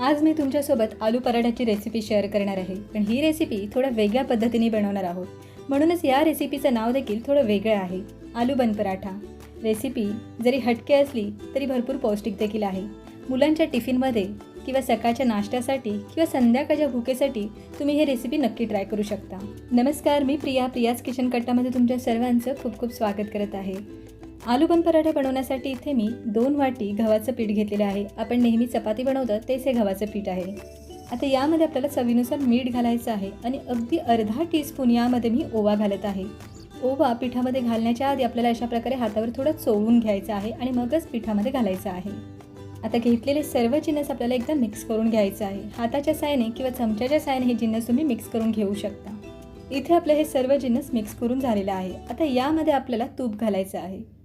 आज मी तुमच्यासोबत आलू पराठ्याची recipe share करणार आहे. पण ही रेसिपी थोड्या वेगळ्या पद्धतीने बनवणार आहोत. म्हणूनच या रेसिपीचं नाव देखील थोडं वेगळं आहे. आलू बन पराठा. रेसिपी जरी हटके असली तरी भरपूर पौष्टिक देखील आहे. मुलांच्या टिफिनमध्ये किंवा सकाळच्या नाश्त्यासाठी किंवा संध्याकाळच्या भुकेसाठी तुम्ही ही रेसिपी नक्की ट्राय करू शकता. नमस्कार मी प्रिया. प्रियाज किचन कट्टामध्ये तुमच्या सर्वांचं खूप खूप स्वागत करत आहे. आलू बन पराठे बनवण्यासाठी इथे मी दोन वाटी गव्हाचं पीठ घेतलेलं आहे. आपण नेहमी चपाती बनवतो तेच हे गव्हाचं पीठ आहे. आता यामध्ये आपल्याला चवीनुसार मीठ घालायचं आहे आणि अगदी अर्धा टीस्पून यामध्ये मी ओवा घालत आहे. ओवा पिठामध्ये घालण्याच्या आधी आपल्याला अशा प्रकारे हातावर थोडं चोळून घ्यायचं आहे आणि मगच पिठामध्ये घालायचं आहे. आता घेतलेले सर्व जिन्नस आपल्याला एकदा मिक्स करून घ्यायचं आहे. हाताच्या सायने किंवा चमच्याच्या सायने हे जिन्नस तुम्ही मिक्स करून घेऊ शकता. इथे आपले हे सर्व जिन्नस मिक्स करून झालेलं आहे. आता यामध्ये आपल्याला तूप घालायचं आहे.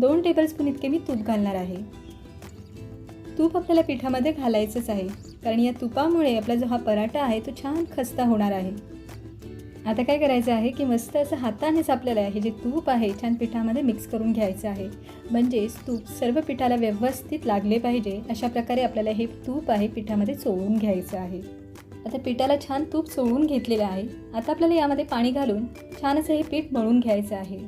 दोन टेबलस्पून इतके मी तूप घालणार आहे. तूप आपल्याला पिठामध्ये घालायचंच आहे कारण या तुपामुळे आपला जो हा पराठा आहे तो छान खस्ता होणार आहे. आता काय करायचं आहे की मस्त असं हातानेच आपल्याला हे जे तूप आहे छान पिठामध्ये मिक्स करून घ्यायचं आहे. म्हणजेच तूप सर्व पिठाला व्यवस्थित लागले पाहिजे अशा प्रकारे आपल्याला हे तूप आहे पिठामध्ये चोळून घ्यायचं आहे. आता पिठाला छान तूप चोळून घेतलेलं आहे. आता आपल्याला यामध्ये पाणी घालून छान असं हे पीठ मळून घ्यायचं आहे.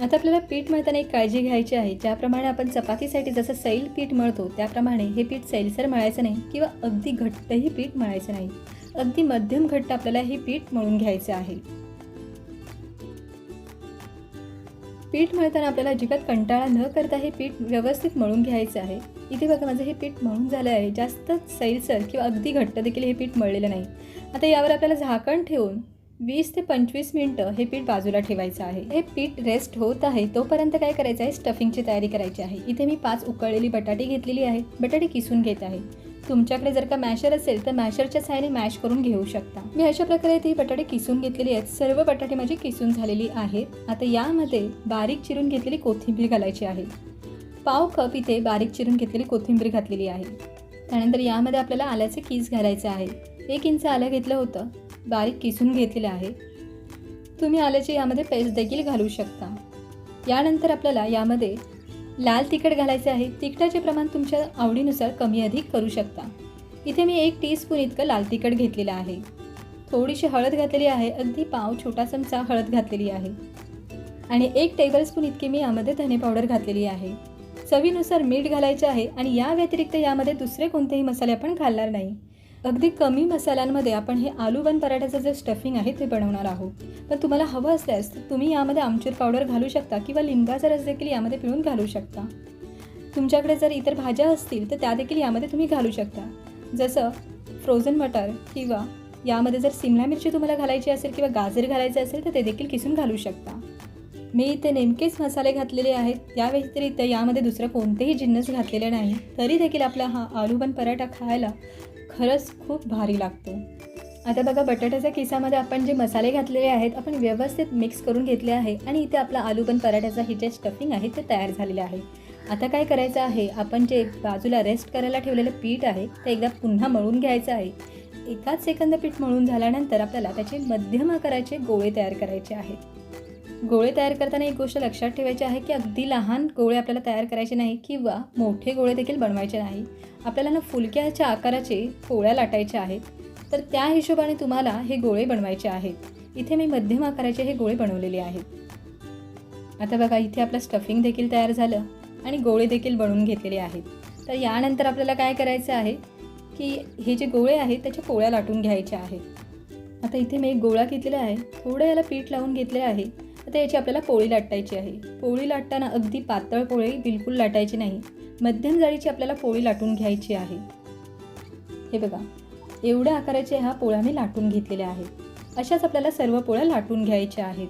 आता आपल्याला पीठ मळताना एक काळजी घ्यायची आहे. ज्याप्रमाणे आपण चपातीसाठी जसं सैल पीठ मळतो त्याप्रमाणे हे पीठ सैलसर मळायचं नाही किंवा अगदी घट्टही पीठ मळायचं नाही. अगदी मध्यम घट्ट आपल्याला हे पीठ मळून घ्यायचं आहे. पीठ मळताना आपल्याला अजिबात कंटाळा न करता हे पीठ व्यवस्थित मळून घ्यायचं आहे. इथे बघा माझं हे पीठ मळून झालं आहे. जास्त सैलसर किंवा अगदी घट्ट देखील हे पीठ मळलेलं नाही. आता यावर आपल्याला झाकण ठेवून वीस ते पंचवीस मिनटं हे पीठ बाजूला ठेवायचं आहे. हे पीठ रेस्ट होत आहे तोपर्यंत काय करायचं आहे? स्टफिंगची तयारी करायची आहे. इथे मी पाच उकळलेली बटाटी घेतलेली आहे बटाटे किसून घेत आहे. तुमच्याकडे जर का मॅशर असेल तर मॅशरच्या सहाय्याने मॅश करून घेऊ शकता. मी अशा प्रकारे ती बटाटे किसून घेतलेली आहेत. सर्व बटाटे माझी किसून झालेली आहेत. आता यामध्ये बारीक चिरून घेतलेली कोथिंबीर घालायची आहे. पाव कप इथे बारीक चिरून घेतलेली कोथिंबीर घातलेली आहे. त्यानंतर यामध्ये आपल्याला आल्याचे कीस घालायचे आहे. एक इंच आलं घेतलं होतं. बारीक किसून घेतलेले आहे तुम्ही आल्याचे यामध्ये पेस्ट देखील घालू शकता. यानंतर आपल्याला यामध्ये लाल तिखट घालायचे आहे. तिखटाचे प्रमाण तुमच्या आवडीनुसार कमी अधिक करू शकता. इथे मी एक टीस्पून इतकं लाल तिखट घेतलेलं आहे. थोडीशी हळद घातलेली आहे. अगदी पाव छोटा चमचा हळद घातलेली आहे. आणि एक टेबलस्पून इतकी मी यामध्ये धने पावडर घातलेली आहे. चवीनुसार मीठ घालायचे आहे आणि या व्यतिरिक्त यामध्ये दुसरे कोणतेही मसाले आपण घालणार नाही. अगदी कमी मसाल्यांमध्ये आपण हे आलू बन पराठ्याचं जे स्टफिंग आहे ते बनवणार आहोत. पण तुम्हाला हवं असल्यास तुम्ही यामध्ये आमचूर पावडर घालू शकता किंवा लिंबाचा रस देखील यामध्ये पिळून घालू शकता. तुमच्याकडे जर इतर भाज्या असतील तर त्या देखील यामध्ये तुम्ही घालू शकता. जसं फ्रोझन मटर किंवा यामध्ये जर सिमला मिरची तुम्हाला घालायची असेल किंवा गाजर घालायचं असेल तर ते देखील किसून घालू शकता. मी इथे नेमकेच मसाले घातलेले आहेत. या व्यतिरिक्त यामध्ये दुसरं कोणतेही जिन्नस घातलेले नाही. तरी देखील आपला हा आलू बन पराठा खायला खरंच खूप भारी लागतो. आता बघा बटाट्याच्या किसामध्ये आपण जे मसाले घातलेले आहेत आपण व्यवस्थित मिक्स करून घेतले आहे आणि इथे आपला आलू बन पराठ्याचा जे स्टफिंग आहे ते तयार झालेले आहे. आता काय करायचं आहे आपण जे बाजूला रेस्ट करायला ठेवलेलं पीठ आहे ते एकदा पुन्हा मळून घ्यायचं आहे. एकाच सेकंद पीठ मळून झाल्यानंतर आपल्याला त्याचे मध्यम आकाराचे गोळे तयार करायचे आहेत. गोळे तयार करताना एक गोष्ट लक्षात ठेवायची आहे की अगदी लहान गोळे आपल्याला तयार करायचे नाही किंवा मोठे गोळे देखील बनवायचे नाही. आपल्याला ना फुलक्याच्या आकाराचे पोळ्या लाटायच्या आहेत. तर त्या हिशोबाने तुम्हाला हे गोळे बनवायचे आहेत. इथे मी मध्यम आकाराचे हे गोळे बनवलेले आहेत. आता बघा इथे आपलं स्टफिंग देखील तयार झालं आणि गोळे देखील बनवून घेतलेले आहेत. तर यानंतर आपल्याला काय करायचं आहे की हे जे गोळे आहेत त्याच्या पोळ्या लाटून घ्यायच्या आहेत. आता इथे मी एक गोळा घेतलेला आहे. थोडं याला पीठ लावून घेतले आहे. आता याची आपल्याला पोळी लाटायची आहे. पोळी लाटताना अगदी पातळ पोळी बिलकुल लाटायची नाही. मध्यम जाळीची आपल्याला पोळी लाटून घ्यायची आहे. हे बघा एवढ्या आकाराचे ह्या पोळ्या मी लाटून घेतलेल्या आहेत. अशाच आपल्याला सर्व पोळ्या लाटून घ्यायच्या आहेत.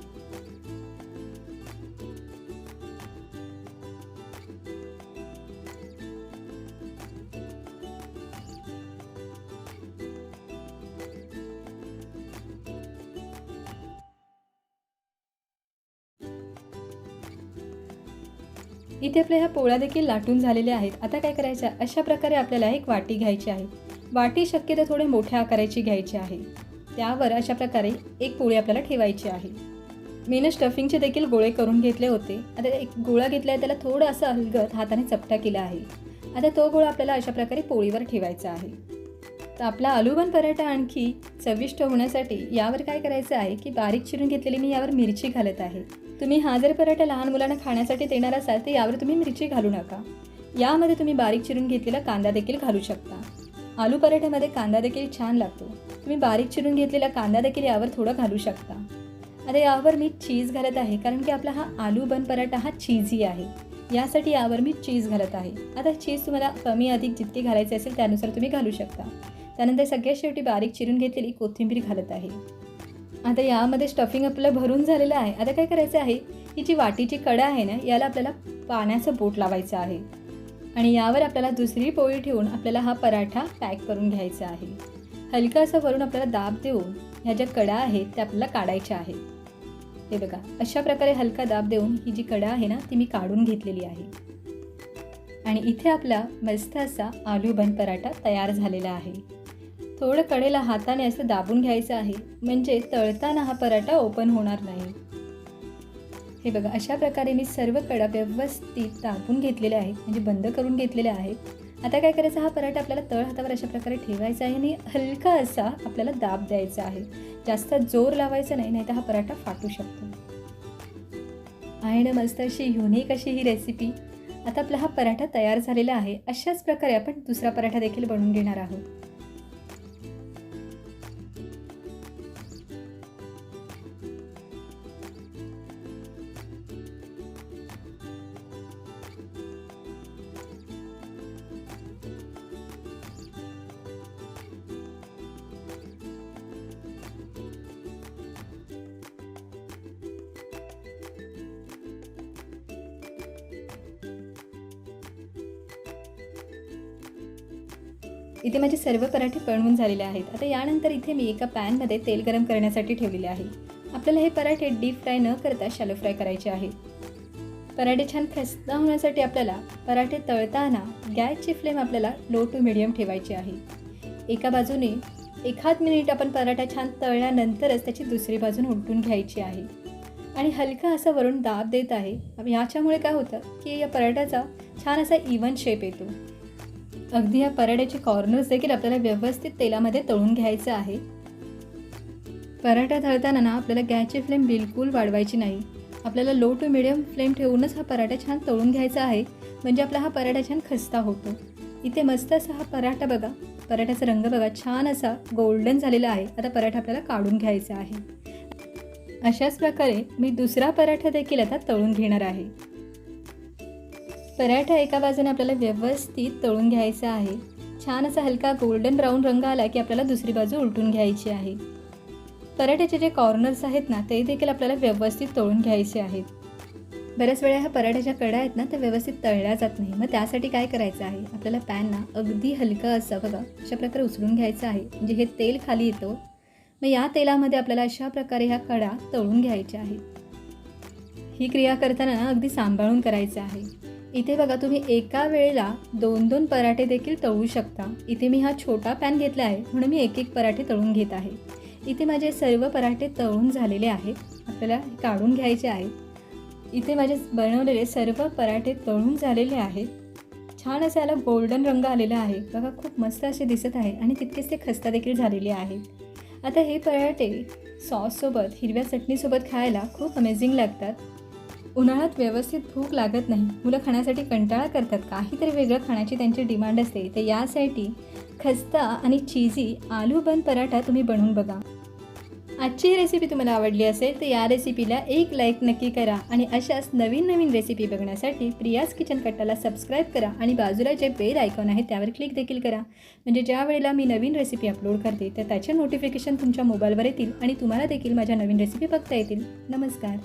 इथे आपल्या ह्या पोळ्या देखील लाटून झालेल्या आहेत. आता काय करायचं? अशा प्रकारे आपल्याला एक वाटी घ्यायची आहे. वाटी शक्यतो थोडे मोठ्या आकाराची घ्यायची आहे. त्यावर अशा प्रकारे एक पोळी आपल्याला ठेवायची आहे. मीनं स्टफिंगचे देखील गोळे करून घेतले होते. आता एक गोळा घेतला आहे त्याला थोडं असं हलगत हाताने चपटा केला आहे. आता तो गोळा आपल्याला अशा प्रकारे पोळीवर ठेवायचा आहे. तर आपला आलूबन पराठा आणखी चविष्ट होण्यासाठी यावर काय करायचं आहे की बारीक चिरून घेतलेली मी यावर मिरची घालत आहे. तुम्ही हा जर पराठा लहान मुलांना खाण्यासाठी देणार असाल तर यावर तुम्ही मिरची घालू नका. यामध्ये तुम्ही बारीक चिरून घेतलेला कांदा देखील घालू शकता. आलू पराठ्यामध्ये कांदा देखील छान लागतो. तुम्ही बारीक चिरून घेतलेला कांदा देखील यावर थोडं घालू शकता. आता यावर मी चीज घालत आहे कारण की आपला हा आलू बन पराठा हा चीजी आहे. यासाठी यावर मी चीज घालत आहे. आता चीज तुम्हाला कमी अधिक जितकी घालायची असेल त्यानुसार तुम्ही घालू शकता. त्यानंतर सगळ्यात शेवटी बारीक चिरून घेतलेली कोथिंबीर घालत आहे. आता यामध्ये स्टफिंग आपलं भरून झालेलं आहे. आता काय करायचं आहे? ही जी वाटीची कडा आहे ना याला आपल्याला पाण्याचं बोट लावायचं आहे. आणि यावर आपल्याला दुसरी पोळी ठेवून आपल्याला हा पराठा पॅक करून घ्यायचा आहे. हलका असं वरून आपल्याला दाब देऊन ह्या ज्या कडा आहेत त्या आपल्याला काढायच्या आहेत हे बघा अशा प्रकारे हलका दाब देऊन ही जी कडा आहे ना ती मी काढून घेतलेली आहे. आणि इथे आपला मस्त असा आलू बन पराठा तयार झालेला आहे. थोडं कडेला हाताने असं दाबून घ्यायचं आहे. म्हणजे तळताना हा पराठा ओपन होणार नाही. हे बघा अशा प्रकारे मी सर्व कडा व्यवस्थित दाबून घेतलेल्या आहेत. म्हणजे बंद करून घेतलेल्या आहेत. आता काय करायचं? हा पराठा आपल्याला तळ हातावर अशा प्रकारे ठेवायचा आहे आणि हलका असा आपल्याला दाब द्यायचा आहे. जास्त जोर लावायचा नाही नाही तर हा पराठा फाटू शकतो. आहे ना मस्त अशी युनिक अशी ही रेसिपी आता आपला हा पराठा तयार झालेला आहे. अशाच प्रकारे आपण दुसरा पराठा देखील बनवून घेणार आहोत. इथे माझे सर्व पराठे पळवून झालेले आहेत. आता यानंतर इथे मी एका पॅनमध्ये तेल गरम करण्यासाठी ठेवलेले आहे. आपल्याला हे पराठे डीप फ्राय न करता शॅलो फ्राय करायचे आहेत पराठे छान खस्ता होण्यासाठी आपल्याला पराठे तळताना गॅसची फ्लेम आपल्याला लो टू मिडियम ठेवायची आहे. एका बाजूने एखाद मिनिट आपण पराठा छान तळल्यानंतरच त्याची दुसरी बाजून उलटून घ्यायची आहे. आणि हलका असा वरून दाब देत आहे. याच्यामुळे काय होतं की या पराठ्याचा छान असा इवन शेप येतो. अगदी या पराठ्याचे कॉर्नर्स देखील आपल्याला व्यवस्थित तेलामध्ये तळून घ्यायचं आहे. पराठा तळताना ना आपल्याला गॅसची फ्लेम बिलकुल वाढवायची नाही. आपल्याला लो टू मिडियम फ्लेम ठेवूनच हा पराठा छान तळून घ्यायचा आहे. म्हणजे आपला हा पराठा छान खस्ता होतो. इथे मस्त असा हा पराठा बघा. पराठ्याचा रंग बघा छान असा गोल्डन झालेला आहे. आता पराठा आपल्याला काढून घ्यायचा आहे. अशाच प्रकारे मी दुसरा पराठा देखील आता तळून घेणार आहे. पराठा एका बाजूने आपल्याला व्यवस्थित तळून घ्यायचा आहे. छान असा हलका गोल्डन ब्राऊन रंग आला की आपल्याला दुसरी बाजू उलटून घ्यायची आहे. पराठ्याचे जे कॉर्नर्स आहेत ना ते देखील आपल्याला व्यवस्थित तळून घ्यायचे आहेत. बऱ्याच वेळा ह्या पराठ्याच्या कडा आहेत ना त्या व्यवस्थित तळल्या जात नाही. मग त्यासाठी काय करायचं आहे? आपल्याला पॅन ना अगदी हलका असं बघा अशा प्रकारे उचलून घ्यायचं आहे. म्हणजे हे तेल खाली येतं. मग या तेलामध्ये आपल्याला अशा प्रकारे ह्या कडा तळून घ्यायच्या आहेत. ही क्रिया करताना अगदी सांभाळून करायचं आहे. इथे बघा तुम्ही एका वेळेला दोन दोन पराठे देखील तळू शकता. इथे मी हा छोटा पॅन घेतला आहे म्हणून मी एक एक पराठे तळून घेत आहे. इथे माझे सर्व पराठे तळून झालेले आहेत. आपल्याला काढून घ्यायचे आहेत. इथे माझे बनवलेले सर्व पराठे तळून झालेले आहेत. छान असं याला गोल्डन रंग आलेला आहे. बघा खूप मस्त असे दिसत आहे आणि तितकेच ते खस्ता देखील झालेले आहेत. आता हे पराठे सॉससोबत हिरव्या चटणीसोबत खायला खूप अमेझिंग लागतात. उन्हाळ्यात व्यवस्थित भूक लागत नाही. मुलं खाण्यासाठी कंटाळा करतात. काहीतरी वेगळं खाण्याची त्यांची डिमांड असते. तर यासाठी खस्ता आणि चीजी आलू बन पराठा तुम्ही बनवून बघा. आजची ही रेसिपी तुम्हाला आवडली असेल तर या रेसिपीला एक लाईक नक्की करा आणि अशाच नवीन नवीन रेसिपी बघण्यासाठी प्रियास किचन कट्टाला सबस्क्राईब करा आणि बाजूला जे बेल आयकॉन आहे त्यावर क्लिक देखील करा. म्हणजे ज्या वेळेला मी नवीन रेसिपी अपलोड करते तर त्याचे नोटिफिकेशन तुमच्या मोबाईलवर येतील आणि तुम्हाला देखील माझ्या नवीन रेसिपी बघता येतील. नमस्कार.